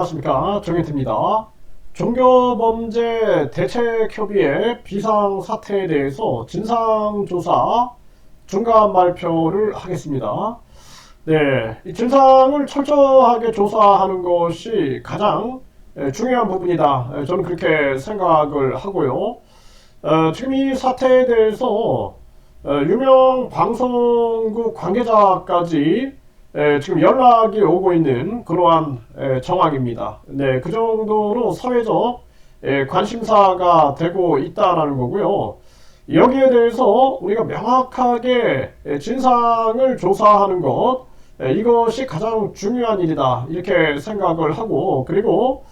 안녕하십니까 정현태입니다. 종교범죄 대책협의회 비상사태에 대해서 진상조사 중간 발표를 하겠습니다. 네, 이 진상을 철저하게 조사하는 것이 가장 에, 중요한 부분이다. 에, 저는 그렇게 생각을 하고요. 어, 지금 이 사태에 대해서 어, 유명 방송국 관계자까지 에, 지금 연락이 오고 있는 그러한 에, 정황입니다. 네, 그 정도로 사회적 에, 관심사가 되고 있다라는 거고요. 여기에 대해서 우리가 명확하게 에, 진상을 조사하는 것, 에, 이것이 가장 중요한 일이다. 이렇게 생각을 하고, 그리고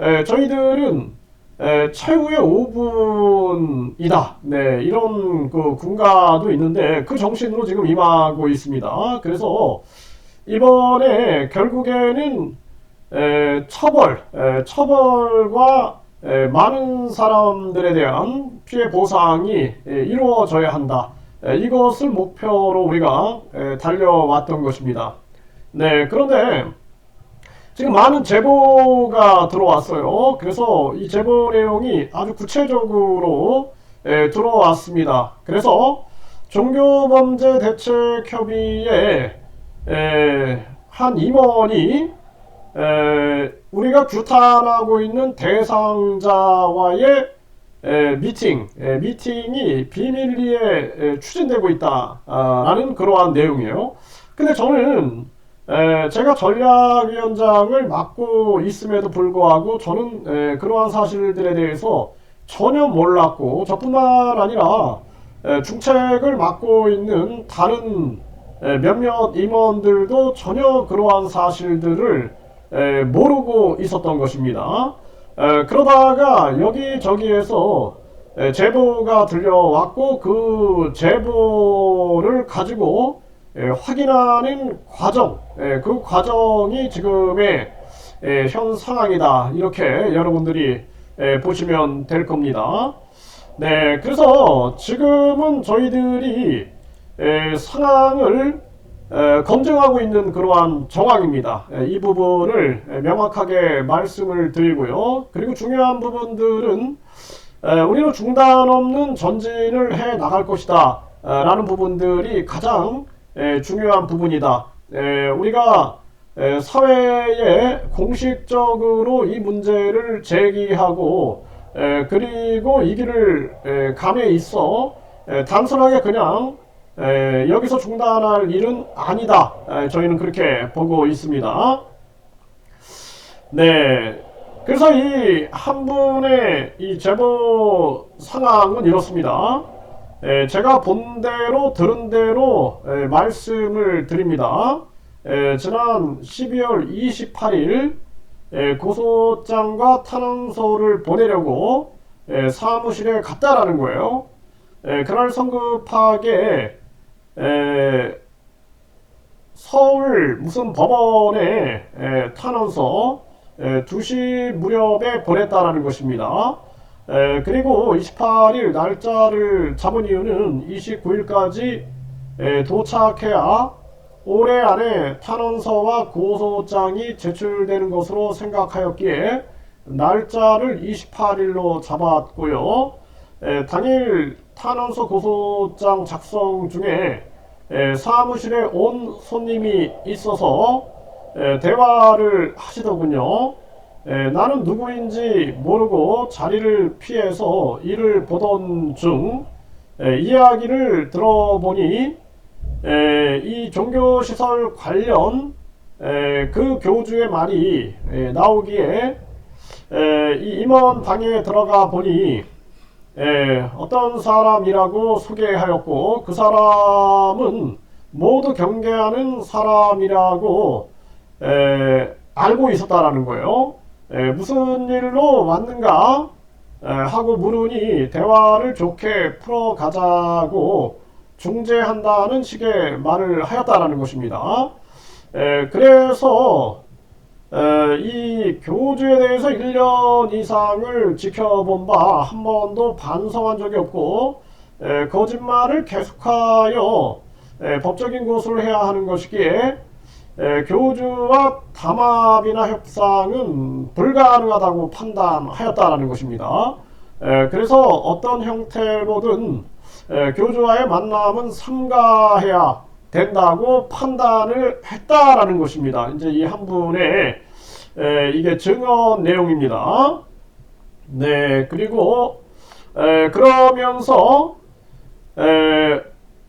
에, 저희들은 에, 최후의 5분이다. 네, 이런 그 군가도 있는데 그 정신으로 지금 임하고 있습니다. 그래서 이번에 결국에는 에, 처벌, 에, 처벌과 에, 많은 사람들에 대한 피해 보상이 에, 이루어져야 한다. 에, 이것을 목표로 우리가 에, 달려왔던 것입니다. 네, 그런데 지금 많은 제보가 들어왔어요. 그래서 이 제보 내용이 아주 구체적으로 에, 들어왔습니다. 그래서 종교범죄 대책협의회 에, 한 임원이 에, 우리가 규탄하고 있는 대상자와의 에, 미팅, 에, 미팅이 비밀리에 에, 추진되고 있다라는 그러한 내용이에요. 근데 저는 에, 제가 전략위원장을 맡고 있음에도 불구하고 저는 에, 그러한 사실들에 대해서 전혀 몰랐고 저뿐만 아니라 에, 중책을 맡고 있는 다른 에, 몇몇 임원들도 전혀 그러한 사실들을 에, 모르고 있었던 것입니다. 에, 그러다가 여기저기에서 에, 제보가 들려왔고 그 제보를 가지고 에, 확인하는 과정, 에, 그 과정이 지금의 에, 현 상황이다. 이렇게 여러분들이 에, 보시면 될 겁니다. 네, 그래서 지금은 저희들이 에, 상황을 에, 검증하고 있는 그러한 정황입니다. 에, 이 부분을 에, 명확하게 말씀을 드리고요. 그리고 중요한 부분들은 에, 우리는 중단 없는 전진을 해 나갈 것이다. 에, 라는 부분들이 가장 에, 중요한 부분이다. 에, 우리가 에, 사회에 공식적으로 이 문제를 제기하고 에, 그리고 이 길을 에, 감에 있어 에, 단순하게 그냥 에, 여기서 중단할 일은 아니다. 에, 저희는 그렇게 보고 있습니다. 네. 그래서 이 한 분의 이 제보 상황은 이렇습니다. 에, 제가 본 대로 들은 대로 에, 말씀을 드립니다. 에, 지난 12월 28일 에, 고소장과 탄원서를 보내려고 에, 사무실에 갔다라는 거예요. 에, 그날 성급하게 에, 서울 무슨 법원에 에, 탄원서 에, 2시 무렵에 보냈다라는 것입니다. 에, 그리고 28일 날짜를 잡은 이유는 29일까지 도착해야 올해 안에 탄원서와 고소장이 제출되는 것으로 생각하였기에 날짜를 28일로 잡았고요. 에, 당일 탄원서 고소장 작성 중에 에, 사무실에 온 손님이 있어서 에, 대화를 하시더군요. 에, 나는 누구인지 모르고 자리를 피해서 일을 보던 중 에, 이야기를 들어보니 에, 이 종교시설 관련 에, 그 교주의 말이 에, 나오기에 에, 이 임원 방에 들어가 보니 에, 어떤 사람이라고 소개하였고 그 사람은 모두 경계하는 사람이라고 에, 알고 있었다라는 거예요. 에, 무슨 일로 왔는가 에, 하고 물으니 대화를 좋게 풀어가자고 중재한다는 식의 말을 하였다라는 것입니다. 에, 그래서 에, 이 교주에 대해서 1년 이상을 지켜본 바 한 번도 반성한 적이 없고 에, 거짓말을 계속하여 에, 법적인 고소를 해야 하는 것이기에 에, 교주와 담합이나 협상은 불가능하다고 판단하였다라는 것입니다. 에, 그래서 어떤 형태로든 에, 교주와의 만남은 삼가해야 된다고 판단을 했다라는 것입니다. 이제 이 한 분의 에, 이게 증언 내용입니다. 네, 그리고 에, 그러면서 에,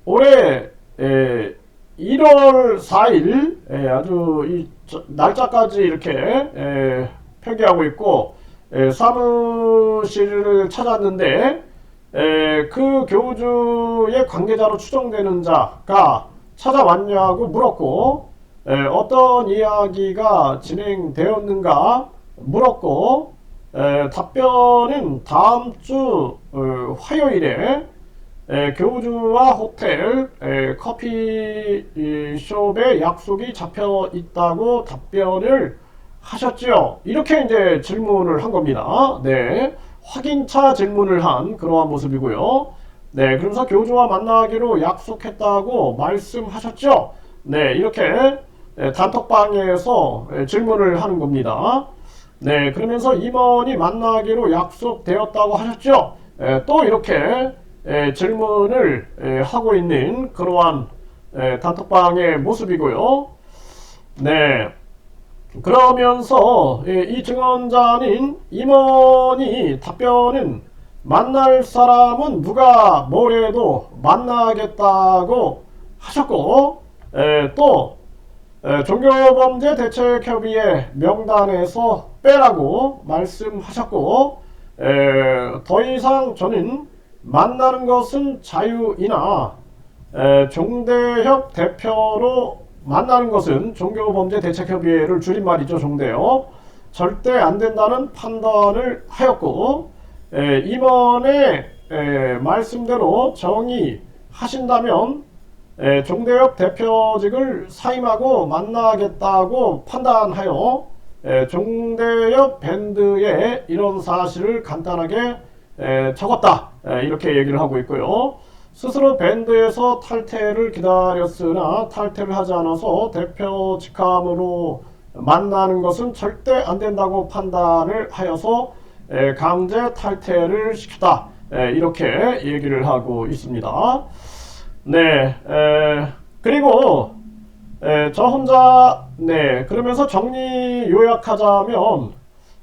올해 에, 1월 4일 에, 아주 이 저- 날짜까지 이렇게 에, 표기하고 있고 에, 사무실을 찾았는데 에, 그 교주의 관계자로 추정되는 자가 찾아왔냐고 물었고 에, 어떤 이야기가 진행되었는가 물었고 에, 답변은 다음 주 어, 화요일에 에, 교주와 호텔 에, 커피숍에 약속이 잡혀 있다고 답변을 하셨죠. 이렇게 이제 질문을 한 겁니다. 네. 확인차 질문을 한 그러한 모습이고요. 네. 그러면서 교주와 만나기로 약속했다고 말씀하셨죠. 네. 이렇게 에, 단톡방에서 에, 질문을 하는 겁니다. 네. 그러면서 임원이 만나기로 약속되었다고 하셨죠. 에, 또 이렇게 에, 질문을 에, 하고 있는 그러한 에, 단톡방의 모습이고요. 네. 그러면서 예, 이 증언자는 임원이 답변은 만날 사람은 누가 뭐래도 만나겠다고 하셨고 에, 또 에, 종교범죄 대책협의회 명단에서 빼라고 말씀하셨고 에, 더 이상 저는 만나는 것은 자유이나 에, 종대협 대표로 만나는 것은 종교범죄 대책협의회를 줄임말이죠 종대요. 절대 안 된다는 판단을 하였고 에, 임원의 에, 말씀대로 정의하신다면 에, 종대협 대표직을 사임하고 만나겠다고 판단하여 에, 종대협 밴드에 이런 사실을 간단하게 에, 적었다 에, 이렇게 얘기를 하고 있고요. 스스로 밴드에서 탈퇴를 기다렸으나 탈퇴를 하지 않아서 대표 직함으로 만나는 것은 절대 안 된다고 판단을 하여서 에, 강제 탈퇴를 시켰다 에, 이렇게 얘기를 하고 있습니다. 네, 에, 그리고 에, 저 혼자 네 그러면서 정리 요약하자면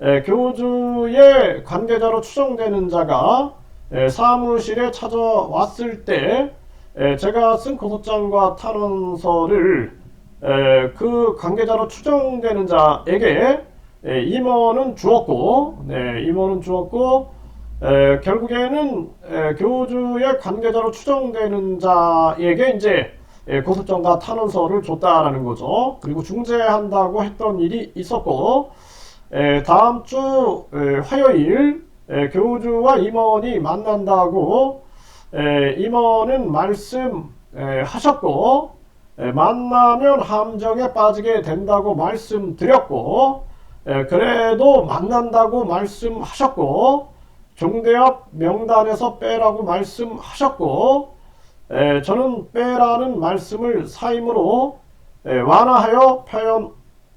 에, 교주의 관계자로 추정되는 자가 에, 사무실에 찾아왔을 때 에, 제가 쓴 고소장과 탄원서를 에, 그 관계자로 추정되는 자에게 에, 임원은 주었고 네, 임원은 주었고 에, 결국에는 에, 교주의 관계자로 추정되는 자에게 이제 에, 고소장과 탄원서를 줬다라는 거죠. 그리고 중재한다고 했던 일이 있었고 에, 다음 주 에, 화요일 에, 교주와 임원이 만난다고 에, 임원은 말씀하셨고 만나면 함정에 빠지게 된다고 말씀드렸고 에, 그래도 만난다고 말씀하셨고 종대협 명단에서 빼라고 말씀하셨고 에, 저는 빼라는 말씀을 사임으로 에, 완화하여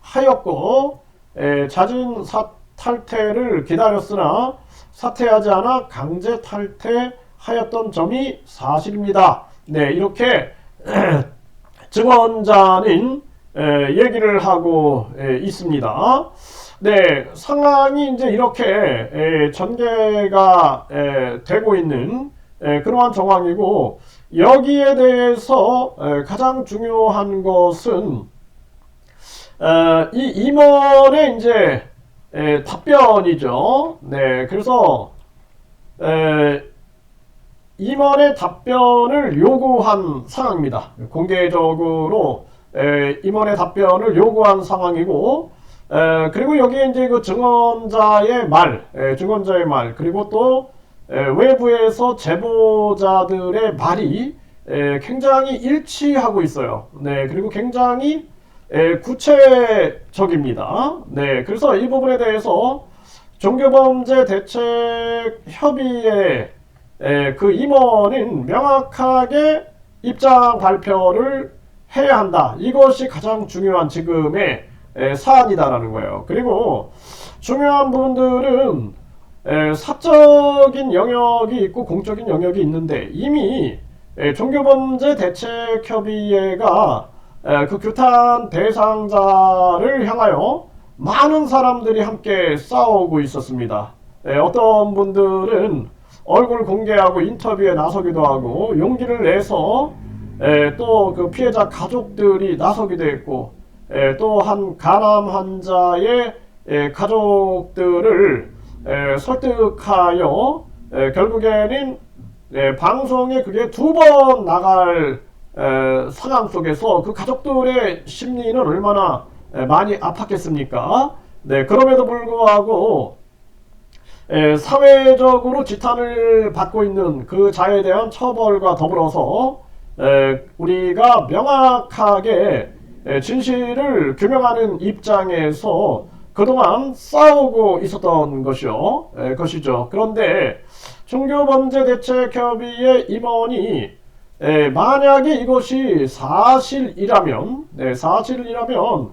표현하였고 에, 자진 사, 탈퇴를 기다렸으나 사퇴하지 않아 강제 탈퇴하였던 점이 사실입니다. 네 이렇게 증언자는 에, 얘기를 하고 에, 있습니다. 네, 상황이 이제 이렇게 에, 전개가 에, 되고 있는 에, 그러한 정황이고 여기에 대해서 에, 가장 중요한 것은 에, 이 임원의 이제 에, 답변이죠. 네, 그래서 에, 임원의 답변을 요구한 상황입니다. 공개적으로 에, 임원의 답변을 요구한 상황이고 에, 그리고 여기에 이제 그 증언자의 말, 에, 증언자의 말, 그리고 또 에, 외부에서 제보자들의 말이 에, 굉장히 일치하고 있어요. 네, 그리고 굉장히 에, 구체적입니다. 네, 그래서 이 부분에 대해서 종교범죄 대책 협의회 에, 그 임원은 명확하게 입장 발표를 해야 한다. 이것이 가장 중요한 지금의 에, 사안이다라는 거예요. 그리고 중요한 부분들은 에, 사적인 영역이 있고 공적인 영역이 있는데 이미 에, 종교범죄 대책협의회가 에, 그 규탄 대상자를 향하여 많은 사람들이 함께 싸우고 있었습니다. 에, 어떤 분들은 얼굴 공개하고 인터뷰에 나서기도 하고 용기를 내서 또 그 피해자 가족들이 나서기도 했고 또한 간암 환자의 에, 가족들을 에, 설득하여 에, 결국에는 에, 방송에 그게 두 번 나갈 에, 상황 속에서 그 가족들의 심리는 얼마나 에, 많이 아팠겠습니까? 네, 그럼에도 불구하고 에, 사회적으로 지탄을 받고 있는 그 자에 대한 처벌과 더불어서 에, 우리가 명확하게 에, 진실을 규명하는 입장에서 그동안 싸우고 있었던 것이요, 에, 것이죠. 그런데 종교범죄대책협의회 임원이 에, 만약에 이것이 사실이라면, 네, 사실이라면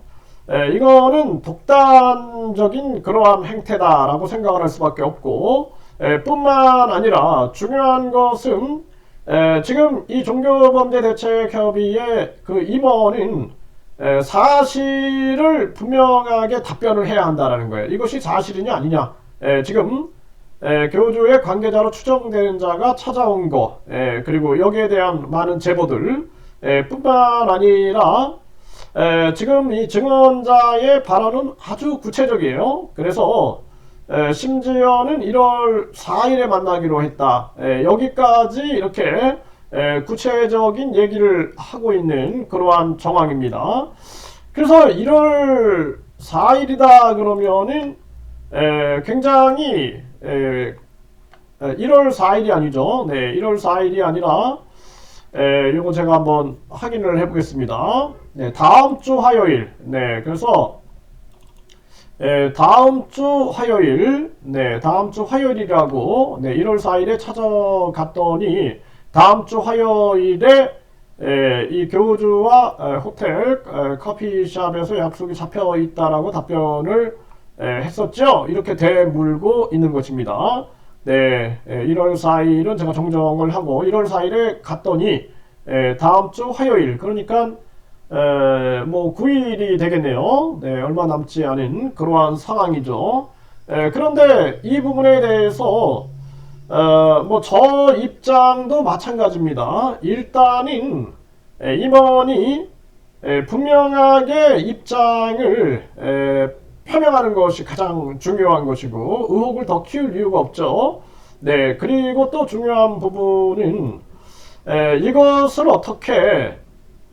에, 이거는 독단적인 그러한 행태다라고 생각을 할 수밖에 없고, 에, 뿐만 아니라 중요한 것은 에, 지금 이 종교범죄대책협의회 그 임원은 에, 사실을 분명하게 답변을 해야 한다라는 거예요. 이것이 사실이냐 아니냐. 에, 지금 에, 교주의 관계자로 추정되는 자가 찾아온 거, 에, 그리고 여기에 대한 많은 제보들, 에, 뿐만 아니라 에, 지금 이 증언자의 발언은 아주 구체적이에요. 그래서 에, 심지어는 1월 4일에 만나기로 했다. 에, 여기까지 이렇게 에, 구체적인 얘기를 하고 있는 그러한 정황입니다. 그래서 1월 4일이다 그러면은 에, 굉장히 에, 1월 4일이 아니죠. 네, 1월 4일이 아니라 에, 이거 제가 한번 확인을 해보겠습니다. 네, 다음 주 화요일. 네, 그래서 에, 다음 주 화요일, 네, 다음 주 화요일이라고, 네, 1월 4일에 찾아갔더니 다음 주 화요일에 에, 이 교주와 에, 호텔 에, 커피숍에서 약속이 잡혀 있다라고 답변을 에, 했었죠. 이렇게 대물고 있는 것입니다. 네, 에, 1월 4일은 제가 정정을 하고 1월 4일에 갔더니 에, 다음 주 화요일 그러니까 에, 뭐 9일이 되겠네요. 네, 얼마 남지 않은 그러한 상황이죠. 에, 그런데 이 부분에 대해서 어, 뭐 저 입장도 마찬가지입니다. 일단은 에, 임원이 에, 분명하게 입장을 에, 표명하는 것이 가장 중요한 것이고 의혹을 더 키울 이유가 없죠. 네, 그리고 또 중요한 부분은 에, 이것을 어떻게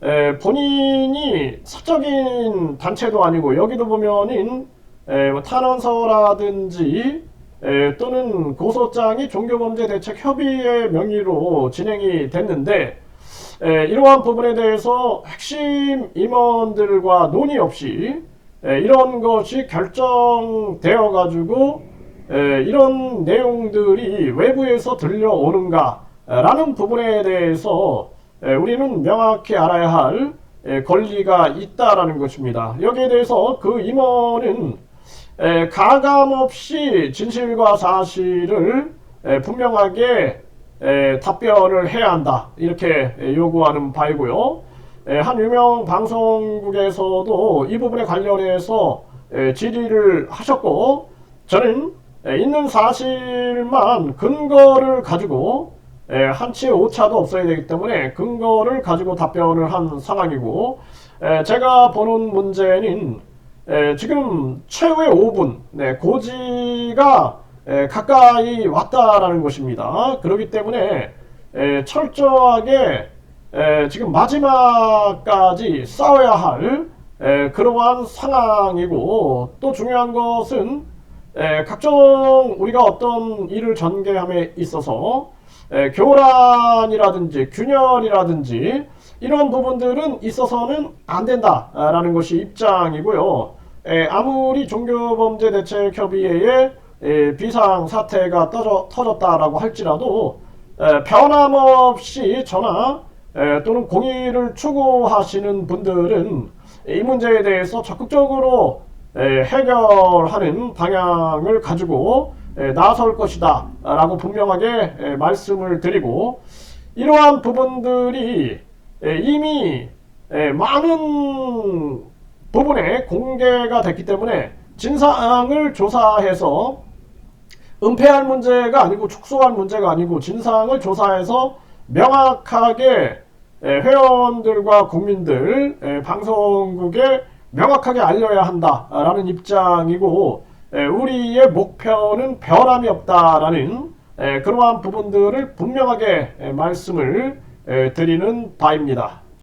에, 본인이 사적인 단체도 아니고 여기도 보면은 에, 뭐 탄원서라든지 에, 또는 고소장이 종교범죄대책협의회 명의로 진행이 됐는데 에, 이러한 부분에 대해서 핵심 임원들과 논의 없이 에, 이런 것이 결정되어 가지고 이런 내용들이 외부에서 들려오는가 라는 부분에 대해서 에, 우리는 명확히 알아야 할 에, 권리가 있다라는 것입니다. 여기에 대해서 그 임원은 에, 가감 없이 진실과 사실을 에, 분명하게 에, 답변을 해야 한다 이렇게 에, 요구하는 바이고요. 에, 한 유명 방송국에서도 이 부분에 관련해서 에, 질의를 하셨고 저는 에, 있는 사실만 근거를 가지고 에, 한치의 오차도 없어야 되기 때문에 근거를 가지고 답변을 한 상황이고 에, 제가 보는 문제는 에, 지금 최후의 5분 네, 고지가 에, 가까이 왔다라는 것입니다. 그렇기 때문에 에, 철저하게 에, 지금 마지막까지 싸워야 할 에, 그러한 상황이고 또 중요한 것은 에, 각종 우리가 어떤 일을 전개함에 있어서 에, 교란이라든지 균열이라든지 이런 부분들은 있어서는 안 된다라는 것이 입장이고요. 에, 아무리 종교범죄대책협의회에 에, 비상 사태가 떠져, 터졌다라고 할지라도 에, 변함없이 저나 에, 또는 공의를 추구하시는 분들은 이 문제에 대해서 적극적으로 에, 해결하는 방향을 가지고 에, 나설 것이다. 라고 분명하게 에, 말씀을 드리고 이러한 부분들이 에, 이미 에, 많은 부분에 공개가 됐기 때문에 진상을 조사해서 은폐할 문제가 아니고 축소할 문제가 아니고 진상을 조사해서 명확하게 에, 회원들과 국민들 에, 방송국에 명확하게 알려야 한다라는 입장이고 에, 우리의 목표는 변함이 없다라는 에, 그러한 부분들을 분명하게 에, 말씀을 에, 드리는 바입니다.